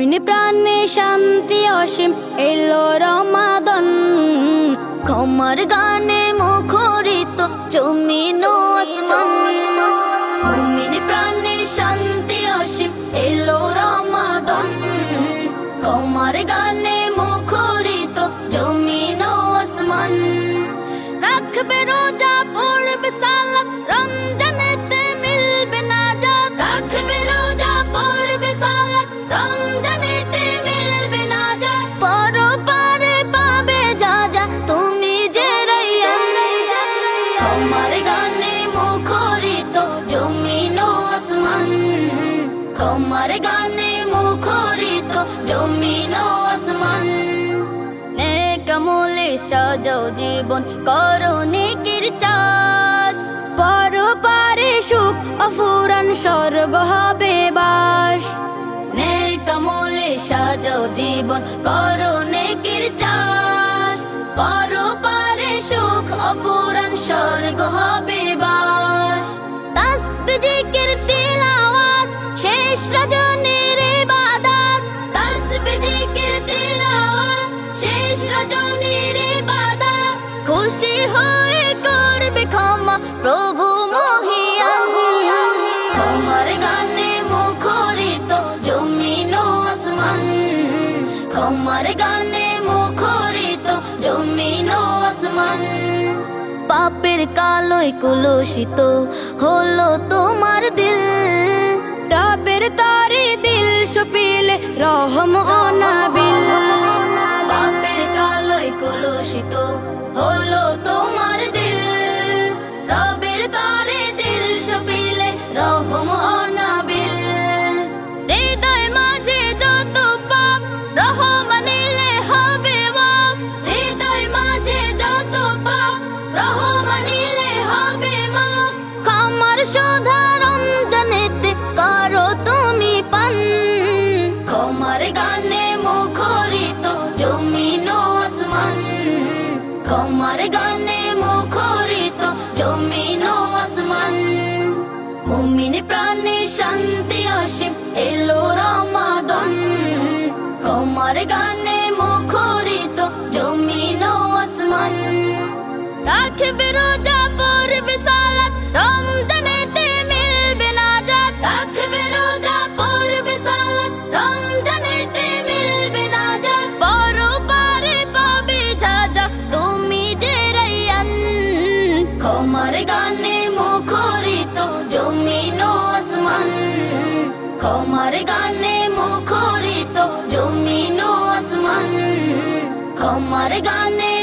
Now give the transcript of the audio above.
মুমিন প্রাণে শান্তি অসীম এলো রমাদন। ক্ষমার গানে মুখরিত জমিন আসমান। তোমার গানে মুখরিত জমিন আসমান নেকামলে সাজাও জীবন করো নেকির চাষ পর পারে সুখ অফুরান স্বর্গ হবে বাস নেকামলে সাজাও জীবন করো নেকির চাষ পর পারে সুখ অফুরান স্বর্গ হবে বাস শেষ রজনীর ইবাদত তাসবিহ জিকির তিলাওয়াত শেষ রজনীর ইবাদত খুশি হয়ে করবে ক্ষমা। প্রভু মহিয়ান ক্ষমার গানে মুখরিত জমিন আসমান ক্ষমার গানে মুখরিত জমিন আসমান পাপের কালোয় কুলসিত হলো তোমার রহমানিলে হবে মাপ ক্ষমার সাধারণ জানেতে করো তুমি পান। ক্ষমার গানে মুখরিত জমিন আসমান ক্ষমার গানে মুখরিত জমিন আসমান মুমিন প্রাণে শান্তি অসীম এলো রমাদন। ক্ষমার গানে রাখবে রোজা পড়বে সালাত। রমজানেতে মিলবে না জাত। রাখবে রোজা পড়বে সালাত। রমজানেতে মিলবে না জাত। বড় পারে পাবে যা যা। তুমি যে রাইয়ান, ক্ষমার গানে মুখরিত, জমিন আসমান। ক্ষমার গানে মুখরিত, জমিন আসমান। ক্ষমার গানে